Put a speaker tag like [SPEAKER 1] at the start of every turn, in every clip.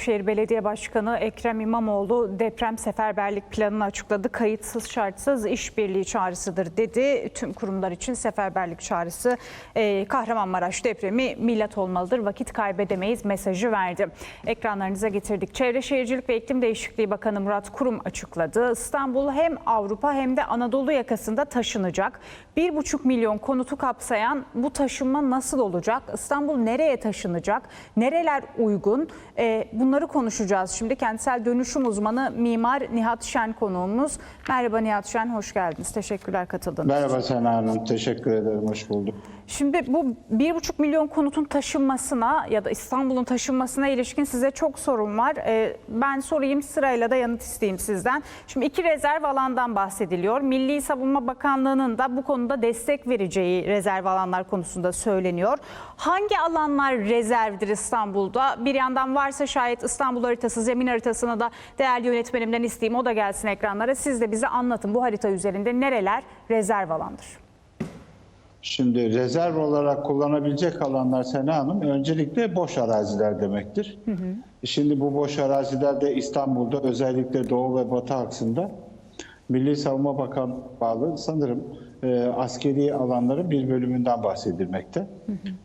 [SPEAKER 1] Büyükşehir Belediye Başkanı Ekrem İmamoğlu deprem seferberlik planını açıkladı. Kayıtsız şartsız işbirliği çağrısıdır dedi. Tüm kurumlar için seferberlik çağrısı e, Kahramanmaraş depremi millet olmalıdır. Vakit kaybedemeyiz mesajı verdi. Ekranlarınıza getirdik. Çevre Şehircilik ve İklim Değişikliği Bakanı Murat Kurum açıkladı. İstanbul hem Avrupa hem de Anadolu yakasında taşınacak. 1,5 milyon konutu kapsayan bu taşınma nasıl olacak? İstanbul nereye taşınacak? Nereler uygun? E, bunları konuşacağız. Şimdi kentsel dönüşüm uzmanı mimar Nihat Şen konuğumuz. Merhaba Nihat Şen, hoş geldiniz. Teşekkürler katıldığınız.
[SPEAKER 2] Merhaba Sena Hanım, teşekkür ederim, hoş bulduk.
[SPEAKER 1] Şimdi bu 1,5 milyon konutun taşınmasına ya da İstanbul'un taşınmasına ilişkin size çok sorun var. Ee, ben sorayım sırayla da yanıt isteyeyim sizden. Şimdi iki rezerv alandan bahsediliyor. Milli Savunma Bakanlığı'nın da bu konuda destek vereceği rezerv alanlar konusunda söyleniyor. Hangi alanlar rezervdir İstanbul'da? Bir yandan varsa şayet İstanbul haritası, zemin haritasını da değerli yönetmenimden isteyeyim. O da gelsin ekranlara. Siz de bize anlatın bu harita üzerinde nereler rezerv alandır?
[SPEAKER 2] Şimdi rezerv olarak kullanabilecek alanlar Sena Hanım öncelikle boş araziler demektir. Şimdi bu boş arazilerde İstanbul'da özellikle doğu ve batı aksında Milli Savunma Bakan bağlı sanırım e, askeri alanların bir bölümünden bahsedilmekte.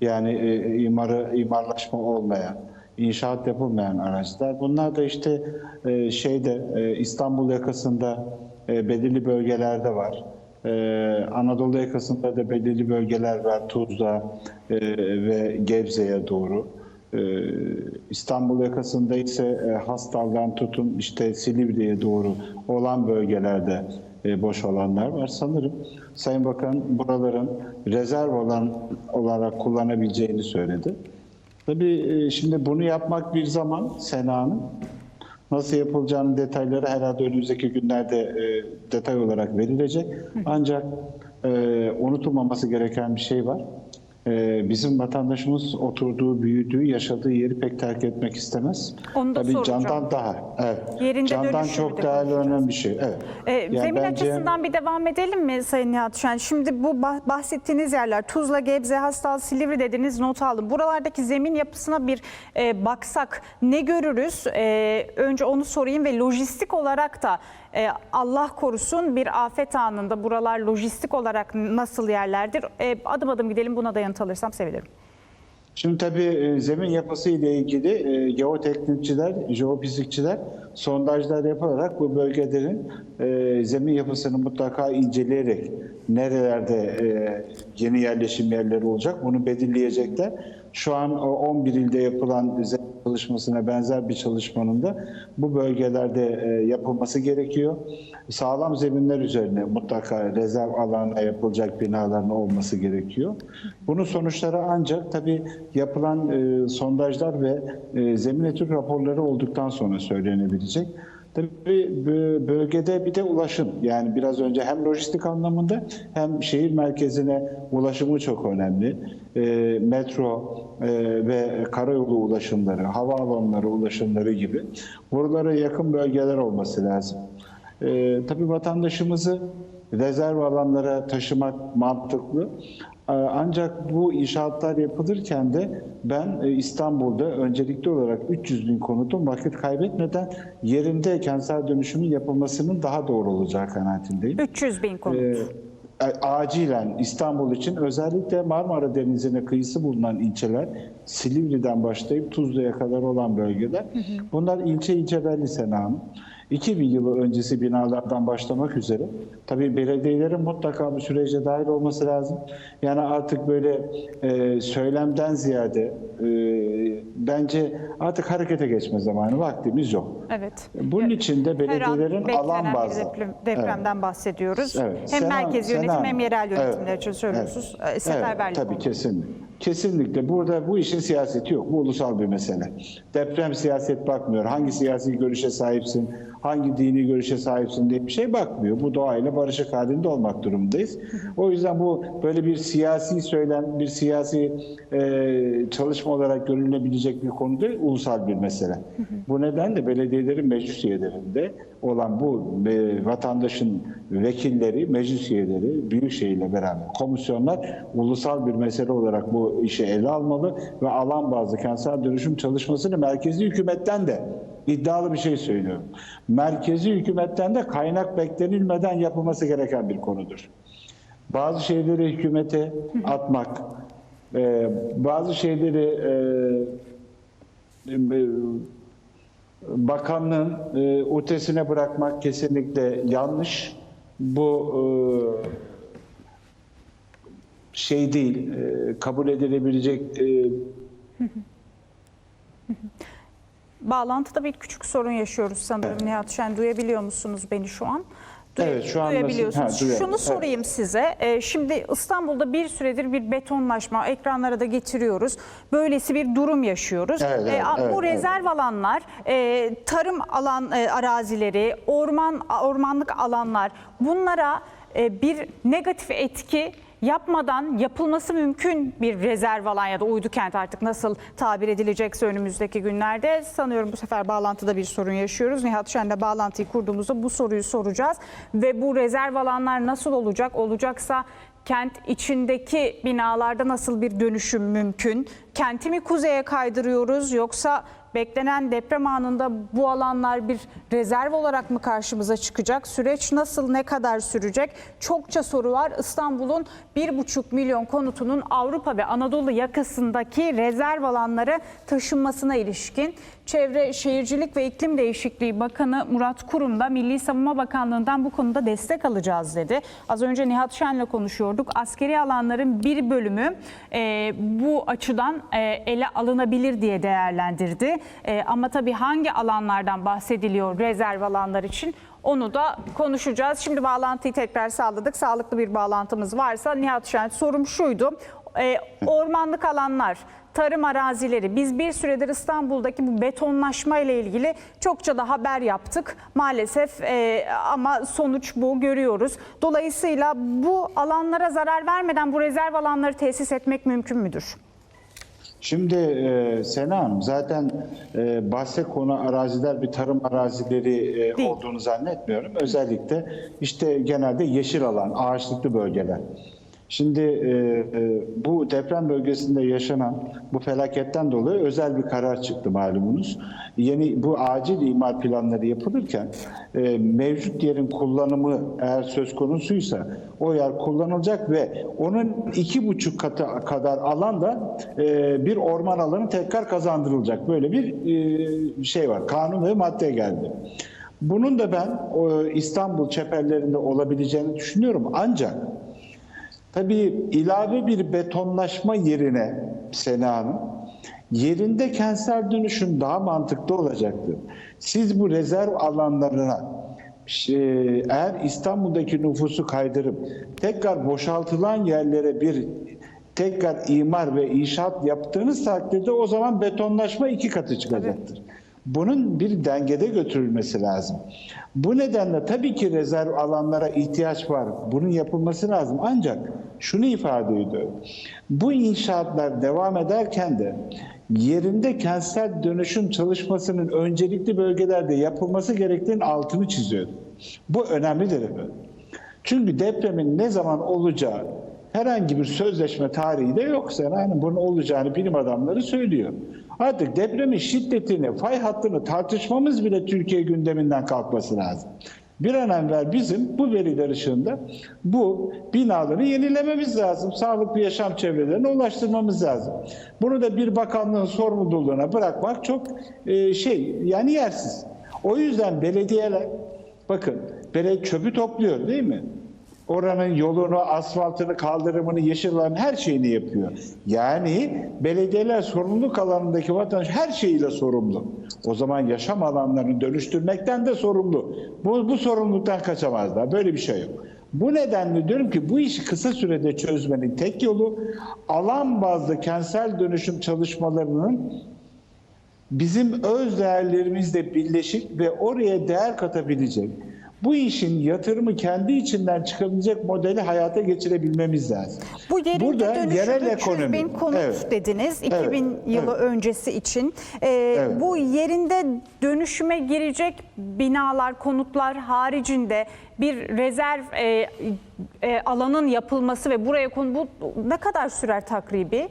[SPEAKER 2] Yani e, imarı imarlaşma olmayan, inşaat yapılmayan araziler. Bunlar da işte e, şeyde e, İstanbul yakasında e, belirli bölgelerde var. Ee, Anadolu yakasında da belirli bölgeler var. Tuzla e, ve Gebze'ye doğru. Ee, İstanbul yakasında ise e, Hastal'dan tutun işte Silivri'ye doğru olan bölgelerde e, boş alanlar var. Sanırım Sayın Bakan buraların rezerv alan olarak kullanabileceğini söyledi. Tabii e, şimdi bunu yapmak bir zaman Sena Hanım. Nasıl yapılacağının detayları herhalde önümüzdeki günlerde e, detay olarak verilecek. Ancak e, unutulmaması gereken bir şey var. E, bizim vatandaşımız oturduğu, büyüdüğü, yaşadığı yeri pek terk etmek istemez.
[SPEAKER 1] Onu da
[SPEAKER 2] Tabii
[SPEAKER 1] soracağım.
[SPEAKER 2] candan daha. Evet.
[SPEAKER 1] Yerinde
[SPEAKER 2] candan çok
[SPEAKER 1] de
[SPEAKER 2] değerli önemli bir şey. Evet.
[SPEAKER 1] Ee,
[SPEAKER 2] Yani
[SPEAKER 1] zemin
[SPEAKER 2] bence-
[SPEAKER 1] açısından bir devam edelim mi Sayın Nihat Şen? Şimdi bu bah- bahsettiğiniz yerler Tuzla, Gebze, Hastal, Silivri dediniz not aldım. Buralardaki zemin yapısına bir e, baksak ne görürüz? E, önce onu sorayım ve lojistik olarak da e, Allah korusun bir afet anında buralar lojistik olarak nasıl yerlerdir? E, adım adım gidelim buna da yanıt alırsam sevinirim.
[SPEAKER 2] Şimdi tabii e, zemin yapısı ile ilgili e, geoteknikçiler, jeofizikçiler sondajlar yapılarak bu bölgelerin e, zemin yapısını mutlaka inceleyerek nerelerde e, yeni yerleşim yerleri olacak bunu belirleyecekler. Şu an o 11 ilde yapılan çalışmasına benzer bir çalışmanın da bu bölgelerde e, yapılması gerekiyor. Sağlam zeminler üzerine mutlaka rezerv alanına yapılacak binaların olması gerekiyor. Bunun sonuçları ancak tabii yapılan e, sondajlar ve e, zemin etüt raporları olduktan sonra söylenebilecek. Tabii bö- bölgede bir de ulaşım yani biraz önce hem lojistik anlamında hem şehir merkezine ulaşımı çok önemli. E, metro e, ve karayolu ulaşımları, havaalanları ulaşımları gibi buralara yakın bölgeler olması lazım. E, tabii vatandaşımızı rezerv alanlara taşımak mantıklı. E, Ancak bu inşaatlar yapılırken de ben e, İstanbul'da öncelikli olarak 300 bin konutun vakit kaybetmeden yerinde kentsel dönüşümün yapılmasının daha doğru olacağı kanaatindeyim.
[SPEAKER 1] 300 bin konut.
[SPEAKER 2] Ee, acilen İstanbul için özellikle Marmara Denizi'ne kıyısı bulunan ilçeler Silivri'den başlayıp Tuzla'ya kadar olan bölgeler bunlar ilçe ilçe belli Sena Hanım. 2000 yılı öncesi binalardan başlamak üzere tabii belediyelerin mutlaka bu sürece dahil olması lazım. Yani artık böyle e, söylemden ziyade e, bence artık harekete geçme zamanı vaktimiz yok.
[SPEAKER 1] Evet.
[SPEAKER 2] Bunun için de belediyelerin alan bazlı.
[SPEAKER 1] deprem- depremden bahsediyoruz.
[SPEAKER 2] Evet.
[SPEAKER 1] Hem
[SPEAKER 2] Sena-
[SPEAKER 1] merkez yönetim
[SPEAKER 2] Sena-
[SPEAKER 1] hem yerel yönetimler
[SPEAKER 2] Evet.
[SPEAKER 1] için söylüyorsunuz.
[SPEAKER 2] Evet.
[SPEAKER 1] Evet. Seferberlik
[SPEAKER 2] Evet, tabii
[SPEAKER 1] olmalı.
[SPEAKER 2] kesinlikle. Kesinlikle. Burada bu işin siyaseti yok. Bu ulusal bir mesele. Deprem siyaset bakmıyor. Hangi siyasi görüşe sahipsin, hangi dini görüşe sahipsin diye bir şey bakmıyor. Bu doğayla barışık halinde olmak durumundayız. O yüzden bu böyle bir siyasi söylem, bir siyasi e, çalışma olarak görülebilecek bir konu değil, ulusal bir mesele. Bu nedenle belediyelerin meclis üyelerinde olan bu e, vatandaşın vekilleri, meclis üyeleri, büyükşehirle beraber komisyonlar ulusal bir mesele olarak bu bu işi ele almalı ve alan bazlı kentsel dönüşüm çalışmasını merkezi hükümetten de iddialı bir şey söylüyorum. Merkezi hükümetten de kaynak beklenilmeden yapılması gereken bir konudur. Bazı şeyleri hükümete atmak, e, bazı şeyleri e, bakanlığın e, ötesine bırakmak kesinlikle yanlış. Bu şey değil, e, kabul edilebilecek e,
[SPEAKER 1] Bağlantıda bir küçük sorun yaşıyoruz sanırım Nihat Şen. Duyabiliyor musunuz beni şu an? Duy-
[SPEAKER 2] Evet, şu an nasıl?
[SPEAKER 1] Duyabiliyorsunuz.
[SPEAKER 2] Ha, duyuyorum.
[SPEAKER 1] Şunu sorayım size. Ee, Şimdi İstanbul'da bir süredir bir betonlaşma, ekranlara da getiriyoruz. Böylesi bir durum yaşıyoruz.
[SPEAKER 2] Evet, evet,
[SPEAKER 1] Ee, a-
[SPEAKER 2] evet,
[SPEAKER 1] Bu
[SPEAKER 2] evet.
[SPEAKER 1] rezerv alanlar, e, tarım alan e, arazileri, orman ormanlık alanlar bunlara e, bir negatif etki yapmadan yapılması mümkün bir rezerv alan ya da uydu kent artık nasıl tabir edilecekse önümüzdeki günlerde sanıyorum bu sefer bağlantıda bir sorun yaşıyoruz. Nihat Şen'le bağlantıyı kurduğumuzda bu soruyu soracağız ve bu rezerv alanlar nasıl olacak? Olacaksa kent içindeki binalarda nasıl bir dönüşüm mümkün? Kenti mi kuzeye kaydırıyoruz yoksa beklenen deprem anında bu alanlar bir rezerv olarak mı karşımıza çıkacak? Süreç nasıl, ne kadar sürecek? Çokça soru var. İstanbul'un 1,5 milyon konutunun Avrupa ve Anadolu yakasındaki rezerv alanlara taşınmasına ilişkin Çevre Şehircilik ve İklim Değişikliği Bakanı Murat Kurum da Milli Savunma Bakanlığı'ndan bu konuda destek alacağız dedi. Az önce Nihat Şen'le konuşuyorduk. Askeri alanların bir bölümü e, bu açıdan e, ele alınabilir diye değerlendirdi. E, ama tabii hangi alanlardan bahsediliyor rezerv alanlar için onu da konuşacağız. Şimdi bağlantıyı tekrar sağladık. Sağlıklı bir bağlantımız varsa Nihat Şen sorum şuydu. E, ormanlık alanlar, tarım arazileri. Biz bir süredir İstanbul'daki bu betonlaşma ile ilgili çokça da haber yaptık. Maalesef e, ama sonuç bu görüyoruz. Dolayısıyla bu alanlara zarar vermeden bu rezerv alanları tesis etmek mümkün müdür?
[SPEAKER 2] Şimdi e, Sena Hanım zaten e, bahse konu araziler bir tarım arazileri e, olduğunu zannetmiyorum. Özellikle işte genelde yeşil alan, ağaçlıklı bölgeler. Şimdi e, e, bu deprem bölgesinde yaşanan bu felaketten dolayı özel bir karar çıktı malumunuz. Yeni bu acil imar planları yapılırken e, mevcut yerin kullanımı eğer söz konusuysa o yer kullanılacak ve onun iki buçuk katı kadar alan da e, bir orman alanı tekrar kazandırılacak. Böyle bir e, şey var. Kanun ve madde geldi. Bunun da ben o, İstanbul çeperlerinde olabileceğini düşünüyorum. Ancak Tabii ilave bir betonlaşma yerine Sena Hanım, yerinde kentsel dönüşüm daha mantıklı olacaktır. Siz bu rezerv alanlarına şey, eğer İstanbul'daki nüfusu kaydırıp tekrar boşaltılan yerlere bir tekrar imar ve inşaat yaptığınız takdirde o zaman betonlaşma iki katı çıkacaktır. Bunun bir dengede götürülmesi lazım. Bu nedenle tabii ki rezerv alanlara ihtiyaç var. Bunun yapılması lazım. Ancak şunu ifade ediyor. Bu inşaatlar devam ederken de yerinde kentsel dönüşüm çalışmasının öncelikli bölgelerde yapılması gerektiğinin altını çiziyor. Bu önemlidir efendim. Çünkü depremin ne zaman olacağı herhangi bir sözleşme tarihi de yok. Yani bunun olacağını bilim adamları söylüyor. Artık depremin şiddetini, fay hattını tartışmamız bile Türkiye gündeminden kalkması lazım. Bir an evvel bizim bu veriler ışığında bu binaları yenilememiz lazım. Sağlıklı yaşam çevrelerine ulaştırmamız lazım. Bunu da bir bakanlığın sorumluluğuna bırakmak çok e, şey yani yersiz. O yüzden belediyeler bakın belediye çöpü topluyor değil mi? Oranın yolunu, asfaltını, kaldırımını, yeşil alanı her şeyini yapıyor. Yani belediyeler sorumluluk alanındaki vatandaş her şeyiyle sorumlu. O zaman yaşam alanlarını dönüştürmekten de sorumlu. Bu, bu sorumluluktan kaçamazlar. Böyle bir şey yok. Bu nedenle diyorum ki bu işi kısa sürede çözmenin tek yolu alan bazlı kentsel dönüşüm çalışmalarının bizim öz değerlerimizle birleşik ve oraya değer katabilecek, bu işin yatırımı kendi içinden çıkabilecek modeli hayata geçirebilmemiz lazım.
[SPEAKER 1] Bu yerinde
[SPEAKER 2] Burada
[SPEAKER 1] dönüşümü
[SPEAKER 2] yerel
[SPEAKER 1] 300
[SPEAKER 2] ekonomi.
[SPEAKER 1] bin konut
[SPEAKER 2] Evet.
[SPEAKER 1] dediniz 2000
[SPEAKER 2] Evet,
[SPEAKER 1] yılı
[SPEAKER 2] evet.
[SPEAKER 1] öncesi için. Ee, Bu yerinde dönüşüme girecek binalar, konutlar haricinde bir rezerv e, e, alanın yapılması ve buraya konu bu ne kadar sürer takribi?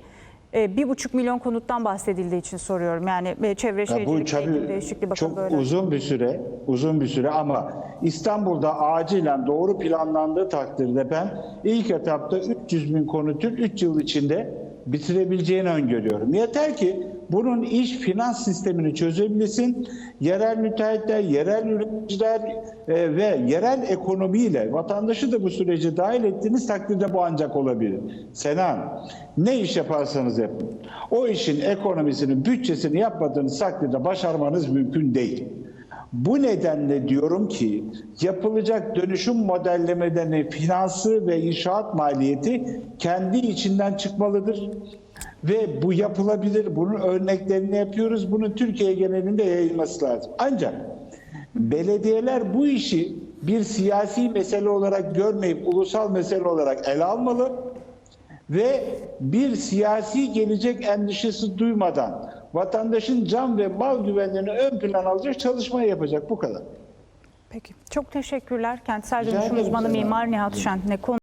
[SPEAKER 1] E, bir buçuk milyon konuttan bahsedildiği için soruyorum. Yani e, Çevre
[SPEAKER 2] Ya bu
[SPEAKER 1] Şehircilik İklim
[SPEAKER 2] tabii
[SPEAKER 1] Değişikliği
[SPEAKER 2] çok
[SPEAKER 1] böyle.
[SPEAKER 2] uzun bir süre, uzun bir süre ama İstanbul'da acilen doğru planlandığı takdirde ben ilk etapta 300 bin konutun 3 yıl içinde bitirebileceğini öngörüyorum. Yeter ki bunun iş finans sistemini çözebilsin, yerel müteahhitler, yerel üreticiler e, ve yerel ekonomiyle vatandaşı da bu sürece dahil ettiğiniz takdirde bu ancak olabilir. Senan, ne iş yaparsanız yapın. O işin ekonomisini, bütçesini yapmadığınız takdirde başarmanız mümkün değil. Bu nedenle diyorum ki yapılacak dönüşüm modellemelerinin finansı ve inşaat maliyeti kendi içinden çıkmalıdır. Ve bu yapılabilir. Bunun örneklerini yapıyoruz. Bunun Türkiye genelinde yayılması lazım. Ancak belediyeler bu işi bir siyasi mesele olarak görmeyip ulusal mesele olarak ele almalı ve bir siyasi gelecek endişesi duymadan vatandaşın can ve mal güvenliğini ön plan alacak çalışma yapacak bu kadar.
[SPEAKER 1] Peki. Çok teşekkürler. Kentsel dönüşüm uzmanı. Mimar Nihat Şen. Ne konu